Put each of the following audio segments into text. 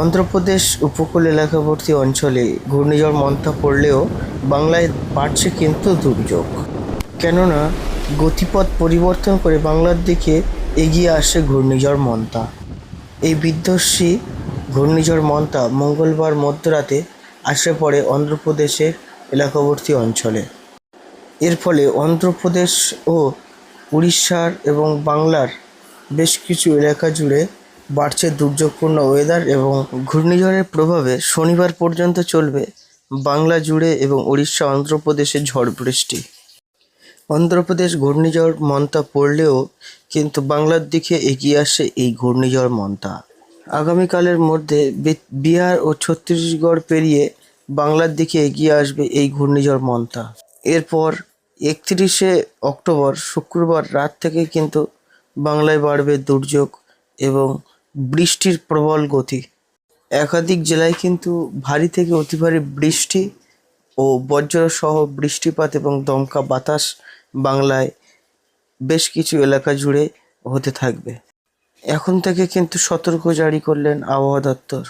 অন্ধ্রপ্রদেশ উপকূল এলাকাবর্তী অঞ্চলে ঘূর্ণিঝড় মন্থা পড়লেও বাংলায় বাড়ছে কিন্তু দুর্যোগ। কেননা, গতিপথ পরিবর্তন করে বাংলার দিকে এগিয়ে আসে ঘূর্ণিঝড় মন্থা। এই বিধ্বংসী ঘূর্ণিঝড় মন্থা মঙ্গলবার মধ্যরাতে আসে পড়ে অন্ধ্রপ্রদেশের এলাকাবর্তী অঞ্চলে। এর ফলে অন্ধ্রপ্রদেশ ও উড়িষ্যার এবং বাংলার বেশ কিছু এলাকা জুড়ে বাড়ছে দুর্যোগপূর্ণ ওয়েদার এবং ঘূর্ণিঝড়ের প্রভাবে শনিবার পর্যন্ত চলবে বাংলা জুড়ে এবং উড়িষ্যা অন্ধ্রপ্রদেশে ঝড় বৃষ্টি। অন্ধ্রপ্রদেশ ঘূর্ণিঝড় মন্তা পড়লেও কিন্তু বাংলার দিকে এগিয়ে আসে এই ঘূর্ণিঝড় মন্তা আগামীকালের মধ্যে বিহার ও ছত্তিশগড় পেরিয়ে বাংলার দিকে এগিয়ে আসবে এই ঘূর্ণিঝড় মন্তা এরপর একত্রিশে অক্টোবর শুক্রবার রাত থেকে কিন্তু বাংলায় বাড়বে দুর্যোগ এবং বৃষ্টির প্রবল গতি। একাধিক জেলায় কিন্তু ভারী থেকে অতি ভারী বৃষ্টি ও বজ্রসহ বৃষ্টিপাত এবং দমকা বাতাস বাংলায় বেশ কিছু এলাকা জুড়ে হতে থাকবে। এখন থেকে কিন্তু সতর্ক জারি করলেন আবহাওয়া দপ্তর।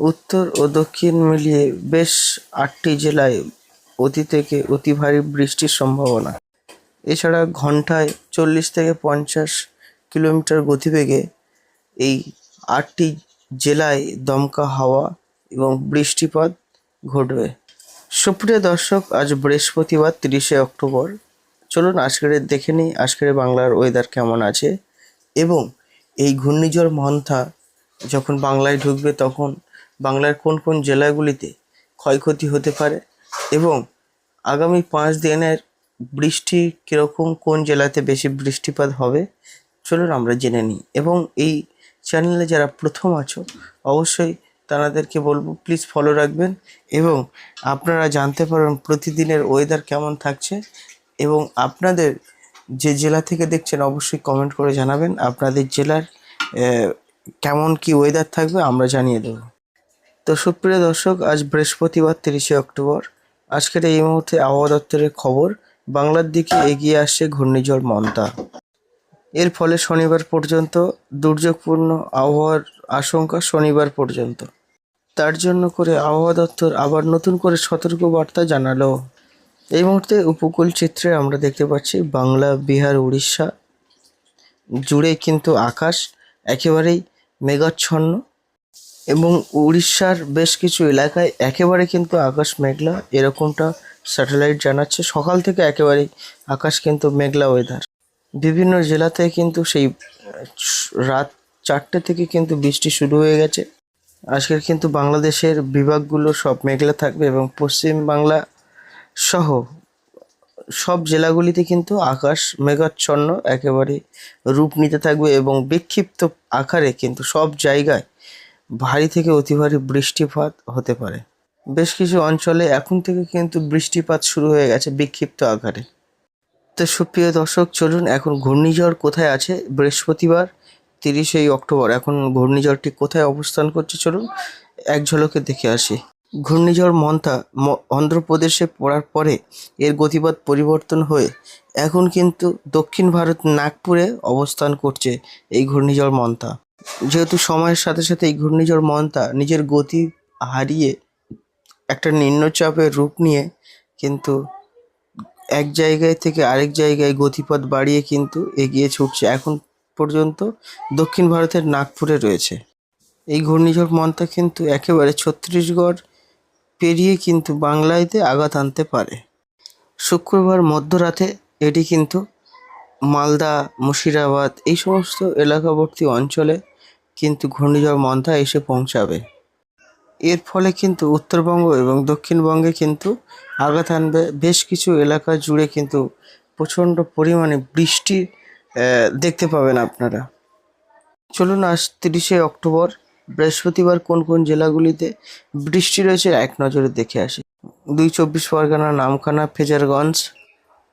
উত্তর ও দক্ষিণ মিলিয়ে বেশ আটটি জেলায় অতি থেকে অতি ভারী বৃষ্টির সম্ভাবনা। এছাড়া ঘন্টায় চল্লিশ থেকে পঞ্চাশ কিলোমিটার গতিবেগে এই আটটি জেলায় দমকা হাওয়া এবং বৃষ্টিপাত ঘটবে। সুপ্রিয় দর্শক, আজ বৃহস্পতিবার তিরিশে অক্টোবর। চলুন আজকের দেখে নিই আজকের বাংলার ওয়েদার কেমন আছে এবং এই ঘূর্ণিঝড় মন্থা যখন বাংলায় ঢুকবে তখন বাংলার কোন কোন জেলাগুলিতে ক্ষয়ক্ষতি হতে পারে এবং আগামী পাঁচ দিনের বৃষ্টি কীরকম কোন জেলাতে বেশি বৃষ্টিপাত হবে, চলুন আমরা জেনে নিই। এবং এই চ্যানেলে যারা প্রথম আছো, অবশ্যই তাদেরকে বলব প্লিজ ফলো রাখবেন এবং আপনারা জানতে পারবেন প্রতিদিনের ওয়েদার কেমন থাকছে এবং আপনাদের যে জেলা থেকে দেখছেন, অবশ্যই কমেন্ট করে জানাবেন, আপনাদের জেলার কেমন কি ওয়েদার থাকবে আমরা জানিয়ে দেবো। তো সুপ্রিয় দর্শক, আজ বৃহস্পতিবার, তিরিশে অক্টোবর। আজকের এই মুহূর্তে আবহাওয়া দপ্তরের খবর, বাংলার দিকে এগিয়ে আসছে ঘূর্ণিঝড় মন্তা এর ফলে শনিবার পর্যন্ত দুর্যোগপূর্ণ আবহাওয়ার আশঙ্কা শনিবার পর্যন্ত। তার জন্য করে আবহাওয়া দপ্তর আবার নতুন করে সতর্ক বার্তা জানালো। এই মুহূর্তে উপকূল চিত্রে আমরা দেখতে পাচ্ছি বাংলা, বিহার, উড়িষ্যা জুড়ে কিন্তু আকাশ একেবারেই মেঘাচ্ছন্ন এবং উড়িষ্যার বেশ কিছু এলাকায় একেবারে কিন্তু আকাশ মেঘলা। এরকমটা স্যাটেলাইট জানাচ্ছে। সকাল থেকে একেবারেই আকাশ কিন্তু মেঘলা ওয়েদার বিভিন্ন জেলাতে কিন্তু সেই রাত চারটে থেকে কিন্তু বৃষ্টি শুরু হয়ে গেছে। আজকের কিন্তু বাংলাদেশের বিভাগগুলো সব মেঘলা থাকবে এবং পশ্চিম বাংলা সহ সব জেলাগুলিতে কিন্তু আকাশ মেঘাচ্ছন্ন, একেবারে রূপ নিতে থাকবে এবং বিক্ষিপ্ত আকারে কিন্তু সব জায়গায় ভারী থেকে অতি ভারী বৃষ্টিপাত হতে পারে। বেশ কিছু অঞ্চলে এখন থেকে কিন্তু বৃষ্টিপাত শুরু হয়ে গেছে বিক্ষিপ্ত আকারে। তো সুপ্রিয় দর্শক, চলুন এখন ঘূর্ণিঝড় কোথায় আছে? বৃহস্পতিবার তিরিশে অক্টোবর। এখন ঘূর্ণিঝড়টি কোথায় অবস্থান করছে চলুন এক ঝলকে দেখে আসি। ঘূর্ণিঝড় মন্থা অন্ধ্রপ্রদেশে পড়ার পরে এর গতিপথ পরিবর্তন হয়ে এখন কিন্তু দক্ষিণ ভারত নাগপুরে অবস্থান করছে এই ঘূর্ণিঝড় মন্থা। যেহেতু সময়ের সাথে সাথে এই ঘূর্ণিঝড় মন্থা নিজের গতি হারিয়ে একটা নিম্নচাপের রূপ নিয়ে কিন্তু এক জায়গায় থেকে আরেক জায়গায় গতিপথ বাড়িয়ে কিন্তু এগিয়ে ছুটছে। এখন পর্যন্ত দক্ষিণ ভারতের নাগপুরে রয়েছে। এই ঘূর্ণিঝড় মন্থা কিন্তু একেবারে ছত্তিশগড় পেরিয়ে কিন্তু বাংলাতে আঘাত আনতে পারে। শুক্রবার মধ্যরাতে এটি কিন্তু মালদা, মুর্শিদাবাদ এই সমস্ত এলাকাবর্তী অঞ্চলে কিন্তু ঘূর্ণিঝড় মন্থা এসে পৌঁছাবে। এর ফলে কিন্তু উত্তরবঙ্গ এবং দক্ষিণবঙ্গে কিন্তু আঘাত আনবে। বেশ কিছু এলাকা জুড়ে কিন্তু প্রচণ্ড পরিমাণে বৃষ্টি দেখতে পাবেন আপনারা। চলুন আজ তিরিশে অক্টোবর, বৃহস্পতিবার কোন কোন জেলাগুলিতে বৃষ্টি রয়েছে এক নজরে দেখে আসি। দুই চব্বিশ পরগনা, নামখানা, ফেজারগঞ্জ,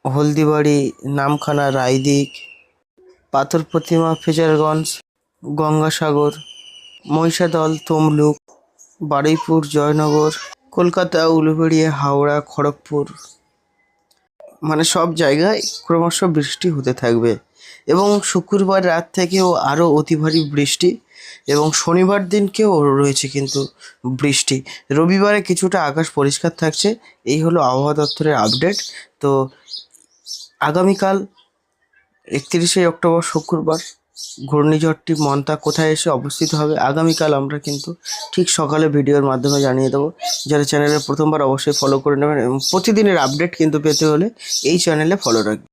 হলদিবাড়ি, নামখানা রায়দিক পাথর প্রতিমা ফেজারগঞ্জ, গঙ্গাসাগর, মহিষাদল, তমলুক বারুইপুর, জয়নগর, কলকাতা, উলুবেড়িয়া, হাওড়া, খড়গপুর। মানে সব জায়গায় ক্রমশ বৃষ্টি হতে থাকবে এবং শুক্রবার রাত থেকেও আরও অতি ভারী বৃষ্টি এবং শনিবার দিনকেও রয়েছে কিন্তু বৃষ্টি। রবিবারে কিছুটা আকাশ পরিষ্কার থাকছে, এই হলো আবহাওয়া দপ্তরের আপডেট। তো আগামীকাল একত্রিশে অক্টোবর শুক্রবার ঘূর্ণিঝড়টি মন্তা কোথায় এসে অবস্থিত হবে আগামীকাল আমরা কিন্তু ঠিক সকালে ভিডিওর মাধ্যমে জানিয়ে দেবো। যারা চ্যানেলে প্রথমবার অবশ্যই ফলো করে নেবেন এবং প্রতিদিনের আপডেট কিন্তু পেতে হলে এই চ্যানেলে ফলো রাখবেন।